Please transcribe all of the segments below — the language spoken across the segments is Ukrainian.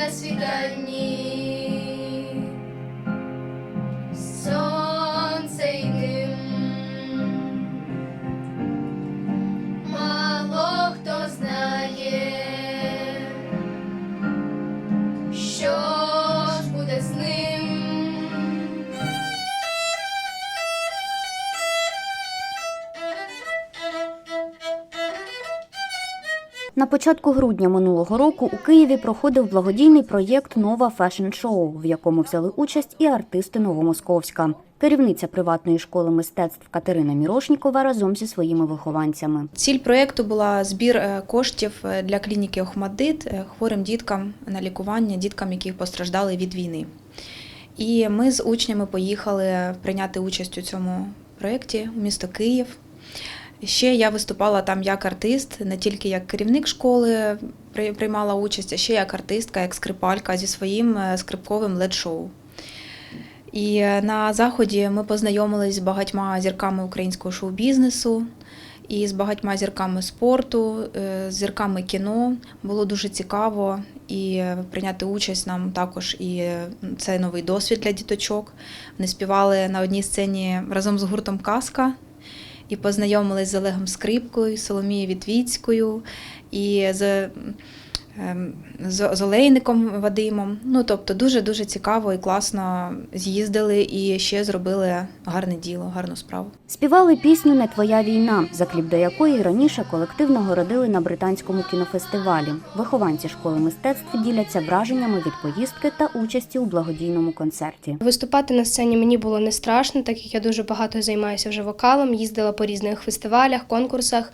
на світанні. На початку грудня минулого року у Києві проходив благодійний проєкт Нова фешн-шоу, в якому взяли участь і артисти Новомосковська. Керівниця приватної школи мистецтв Катерина Мірошнікова разом зі своїми вихованцями. Ціль проєкту була збір е, коштів е, для клініки Охмадит е, хворим діткам на лікування, діткам, які постраждали від війни. І ми з учнями поїхали прийняти участь у цьому проєкті у місто Київ. Ще я виступала там як артист, не тільки як керівник школи приймала участь, а ще як артистка, як скрипалька зі своїм е, скрипковим лед-шоу. І е, на заході ми познайомились з багатьма зірками українського шоу-бізнесу і з багатьма зірками спорту, е, з зірками кіно. Було дуже цікаво і прийняти участь нам також і це новий досвід для діточок. Вони співали на одній сцені разом з гуртом Казка і познайомились з Олегом Скрипкою, Соломією Вітвіцькою. І з, з, з Олейником Вадимом. Ну тобто дуже дуже цікаво і класно з'їздили і ще зробили гарне діло, гарну справу. Співали пісню Не твоя війна, за кліп до якої раніше колектив нагородили на британському кінофестивалі. Вихованці школи мистецтв діляться враженнями від поїздки та участі у благодійному концерті. Виступати на сцені мені було не страшно, так як я дуже багато займаюся вже вокалом, їздила по різних фестивалях, конкурсах.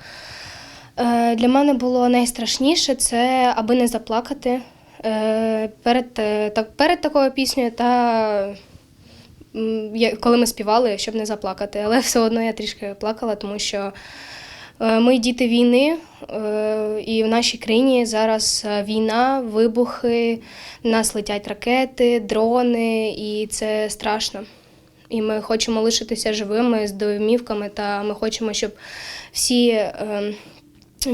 Е, Для мене було найстрашніше це аби не заплакати е, перед, е, перед такою піснею та коли ми співали, щоб не заплакати. Але все одно я трішки плакала, тому що ми діти війни, і в нашій країні зараз війна, вибухи, на нас летять ракети, дрони, і це страшно. І ми хочемо лишитися живими з домівками, та ми хочемо, щоб всі е,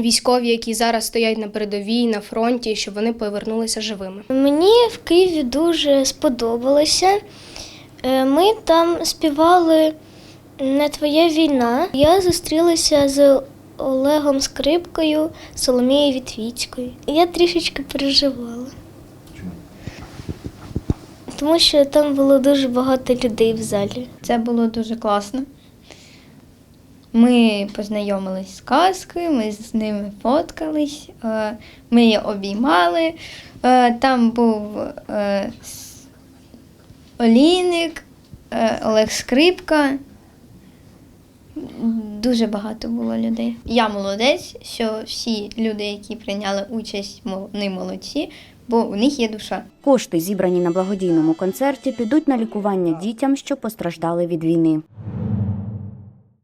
військові, які зараз стоять на передовій, на фронті, щоб вони повернулися живими. Мені в Києві дуже сподобалося. Е, Ми там співали Не твоя війна. Я зустрілася з Олегом Скрипкою, Соломією Вітвіцькою. Я трішечки переживала. Тому що там було дуже багато людей в залі. Це було дуже класно. Ми познайомились з казкою, ми з ними фоткались, е, ми її обіймали. Е, Там був е, е, Олег Скрипка. Дуже багато було людей. Я молодець, що всі люди, які прийняли участь, вони молодці, бо у них є душа. Кошти, зібрані на благодійному концерті, підуть на лікування дітям, що постраждали від війни.